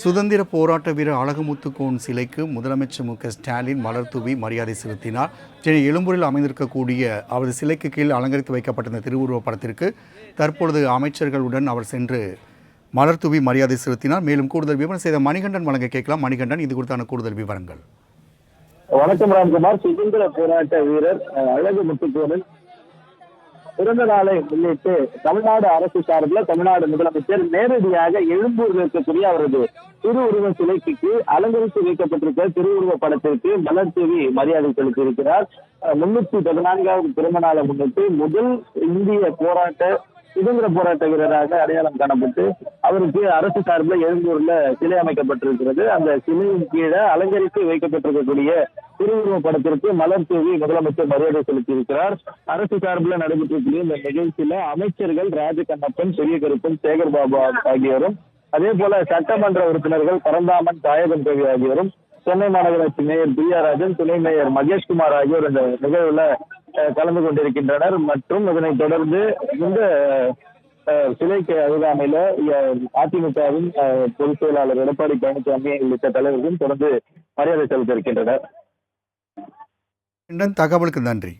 சுதந்திர போராட்ட வீரர் அழகுமுத்துக்கோன் சிலைக்கு முதலமைச்சர் மு க ஸ்டாலின் மலர்தூவி மரியாதை செலுத்தினார். சென்னை எழும்பூரில் அமைந்திருக்கக்கூடிய அவரது சிலைக்கு கீழ் அலங்கரித்து வைக்கப்பட்டிருந்த திருவுருவப் படத்திற்கு தற்பொழுது அமைச்சர்களுடன் அவர் சென்று மலர்தூவி மரியாதை செலுத்தினார். மேலும் கூடுதல் விவரம் செய்த மணிகண்டன் வழங்க கேட்கலாம். மணிகண்டன் இது குறித்தான கூடுதல் விவரங்கள். வணக்கம் ராம்குமார். சுதந்திர போராட்ட வீரர் அழகு முத்துக்கோனின் பிறந்த நாளை முன்னிட்டு தமிழ்நாடு அரசு சார்பில் தமிழ்நாடு முதலமைச்சர் நேரடியாக எழும்பூரில் இருக்கக்கூடிய அவரது திருவுருவ சிலைக்கு அலங்கரித்து வைக்கப்பட்டிருக்க திருவுருவ படத்திற்கு மலர்தேவி மரியாதை செலுத்தியிருக்கிறார். இருக்கிறார் முன்னூத்தி பதினான்காவது பிறந்த நாளை முன்னிட்டு முதல் இந்திய போராட்ட சுதந்திர போராட்ட வீரராக அடையாளம் காணப்பட்டு அவருக்கு அரசு சார்பில் எழுந்தூர்ல சிலை அமைக்கப்பட்டிருக்கிறது. அந்த சிலையின் கீழே அலங்கரித்து வைக்கப்பட்டிருக்கக்கூடிய திருவுருவ படத்திற்கு மலர் தூவி முதலமைச்சர் மரியாதை செலுத்தியிருக்கிறார். அரசு சார்பில் நடைபெற்றிருக்கிற இந்த நிகழ்ச்சியில அமைச்சர்கள் ராஜகண்ணப்பன் பெரிய கருப்பன் சேகர் பாபு ஆகியோரும் அதே போல சட்டமன்ற உறுப்பினர்கள் பரந்தாமன் தாயகம் கவி ஆகியோரும் சென்னை மாநகராட்சி மேயர் பி ஆர் ராஜன் துணை மேயர் மகேஷ்குமார் ஆகியோர் இந்த நிகழ்வுல கலந்து கொண்டிருக்கின்றனர். மற்றும் இதனைத் தொடர்ந்து இந்த சிலைக்கு அருகாமையில அதிமுகவின் பொதுச் செயலாளர் எடப்பாடி பழனிசாமி உள்ளிட்ட தலைவர்களும் தொடர்ந்து மரியாதை செலுத்த இருக்கின்றனர் தகவலுக்கு நன்றி.